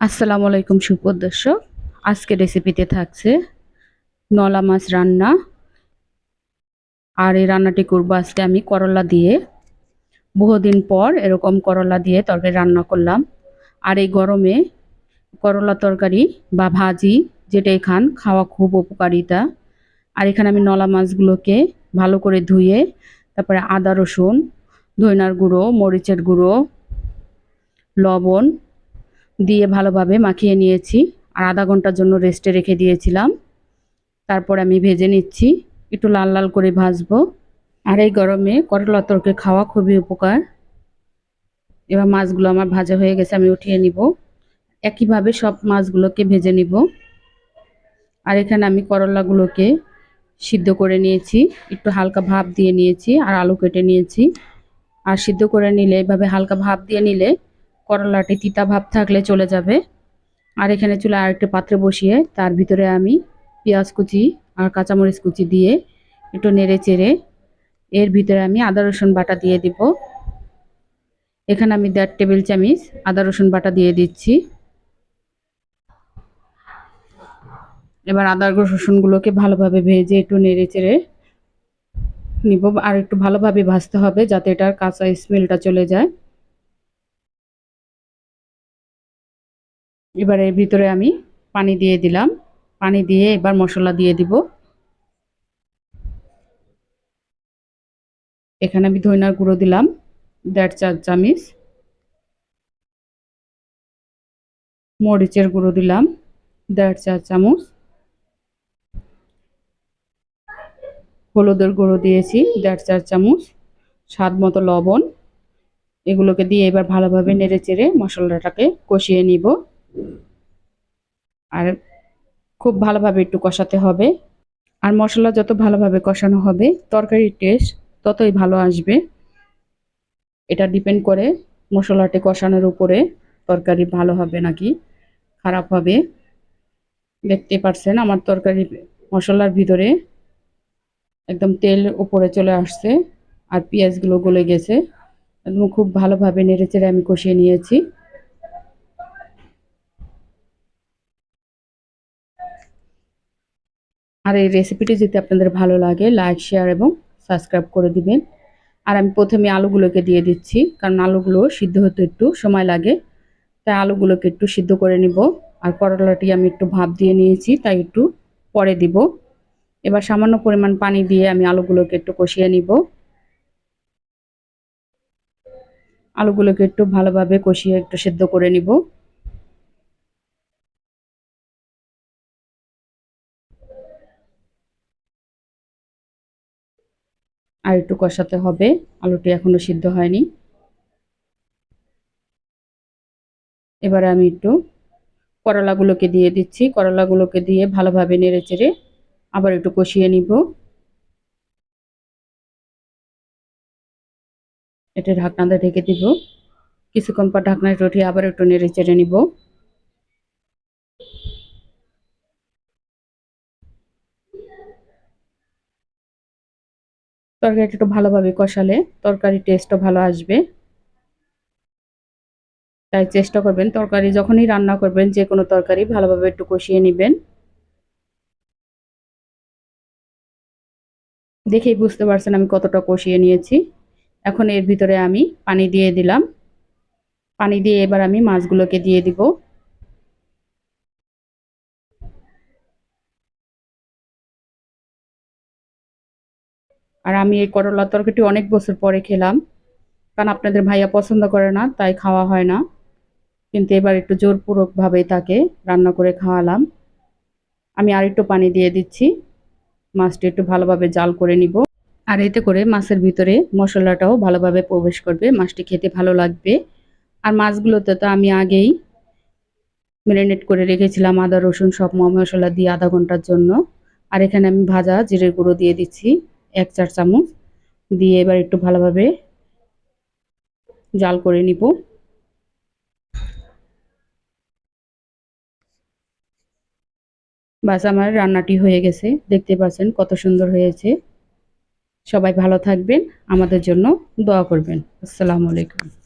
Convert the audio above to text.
আসসালামু আলাইকুম সুপ্রদর্শক আজকে রেসিপিতে থাকছে নলা মাছ রান্না। আর এই রান্নাটি করব আজকে আমি করলা দিয়ে। বহুদিন পর এরকম করলা দিয়ে তরকারি রান্না করলাম। আর এই গরমে করলা তরকারি বা ভাজি যেটাই খান, খাওয়া খুব উপকারিতা। আর এখানে আমি নলা মাছগুলোকে ভালো করে ধুয়ে, তারপরে আদা রসুন, ধইনার গুঁড়ো, মরিচের গুঁড়ো, লবণ দিয়ে ভালোভাবে মাখিয়ে নিয়েছি। আর আধা ঘণ্টার জন্য রেস্টে রেখে দিয়েছিলাম। তারপর আমি ভেজে নিচ্ছি। একটু লাল লাল করে ভাজবো। আর এই গরমে করলা তরকে খাওয়া খুবই উপকার। এবার মাছগুলো আমার ভাজা হয়ে গেছে, আমি উঠিয়ে নিব। একইভাবে সব মাছগুলোকে ভেজে নিব। আর এখানে আমি করলাগুলোকে সিদ্ধ করে নিয়েছি। একটু হালকা ভাপ দিয়ে নিয়েছি আর আলু কেটে নিয়েছি। আর সিদ্ধ করে নিলে, এভাবে হালকা ভাপ দিয়ে নিলে করলাটি তিতা ভাব থাকলে চলে যাবে। আর এখানে চলে আরেকটা পাত্রে বসিয়ে তার ভিতরে আমি পেঁয়াজ কুচি আর কাঁচামরিচ কুচি দিয়ে একটু নেড়ে চেড়ে এর ভিতরে আমি আদা, রসুন বাটা দিয়ে দিব। এখানে আমি দেড় টেবিল চামিচ আদা, রসুন বাটা দিয়ে দিচ্ছি। এবার আদা রসুনগুলোকে ভালোভাবে ভেজে একটু নেড়ে চেড়ে নিব। আর একটু ভালোভাবে ভাজতে হবে যাতে এটার কাঁচা স্মেলটা চলে যায়। এবার এর ভিতরে আমি পানি দিয়ে দিলাম। পানি দিয়ে এবার মশলা দিয়ে দিব। এখানে আমি ধইনার গুঁড়ো দিলাম, দেড় চার চামিচ। মরিচের গুঁড়ো দিলাম, দেড় চার চামচ। হলুদের গুঁড়ো দিয়েছি, দেড় চার চামচ। স্বাদ মতো লবণ। এগুলোকে দিয়ে এবার ভালোভাবে নেড়ে চেড়ে মশলাটাকে কষিয়ে নিব। আর খুব ভালোভাবে একটু কষাতে হবে। আর মশলা যত ভালোভাবে কষানো হবে, তরকারির টেস্ট ততই ভালো আসবে। এটা ডিপেন্ড করে মশলাটি কষানোর উপরে তরকারি ভালো হবে নাকি খারাপ হবে। দেখতে পারছেন আমার তরকারি মশলার ভিতরে একদম তেল উপরে চলে আসছে আর পেঁয়াজগুলো গলে গেছে। একদম খুব ভালোভাবে নেড়ে চেড়ে আমি কষিয়ে নিয়েছি। আর এই রেসিপিটি যদি আপনাদের ভালো লাগে লাইক শেয়ার এবং সাবস্ক্রাইব করে দিবেন। আর আমি প্রথমে আলুগুলোকে দিয়ে দিচ্ছি, কারণ আলুগুলো সিদ্ধ হতে একটু সময় লাগে। তাই আলুগুলোকে একটু সিদ্ধ করে নিব। আর করলাটি আমি একটু ভাপ দিয়ে নিয়েছি, তাই একটু পরে দিব। এবার সামান্য পরিমাণ পানি দিয়ে আমি আলুগুলোকে একটু কষিয়ে নিব। আলুগুলোকে একটু ভালোভাবে কষিয়ে একটু সেদ্ধ করে নিব। আর একটু কষাতে হবে। আলুটি এখনও সিদ্ধ হয়নি। এবারে আমি একটু করলাগুলোকে দিয়ে দিচ্ছি। করলাগুলোকে দিয়ে ভালোভাবে নেড়ে চেড়ে আবার একটু কষিয়ে নিব। এটা ঢাকনাতে ঢেকে দিব। কিছুক্ষণ পর ঢাকনায় উঠিয়ে আবার একটু নেড়ে চেড়ে নিব। তরকারিটা একটু ভালোভাবে কষালে তরকারির টেস্টও ভালো আসবে। তাই চেষ্টা করবেন তরকারি যখনই রান্না করবেন যে কোনো তরকারি ভালোভাবে একটু কষিয়ে নেবেন। দেখেই বুঝতে পারছেন আমি কতটা কষিয়ে নিয়েছি। এখন এর ভিতরে আমি পানি দিয়ে দিলাম। পানি দিয়ে এবার আমি মাছগুলোকে দিয়ে দিব। আর আমি এই করলা তরকারিটি অনেক বছর পরে খেলাম। কারণ আপনাদের ভাইয়া পছন্দ করে না, তাই খাওয়া হয় না। কিন্তু এবার একটু জোরপূর্বকভাবেই তাকে রান্না করে খাওয়ালাম। আমি আর একটু পানি দিয়ে দিচ্ছি। মাছটি একটু ভালোভাবে জাল করে নিব। আর এতে করে মাছের ভিতরে মশলাটাও ভালোভাবে প্রবেশ করবে। মাছটি খেতে ভালো লাগবে। আর মাছগুলোতে তো আমি আগেই ম্যারিনেট করে রেখেছিলাম আদা, রসুন সব মশলা দিয়ে আধা ঘণ্টার জন্য। আর এখানে আমি ভাজা জিরের গুঁড়ো দিয়ে দিচ্ছি। এক চার চামচ দিয়ে এবার একটু ভালোভাবে জাল করে নিব। বাস আমার রান্নাটি হয়ে গেছে। দেখতে পাচ্ছেন কত সুন্দর হয়েছে। সবাই ভালো থাকবেন, আমাদের জন্য দোয়া করবেন। আসসালামু আলাইকুম।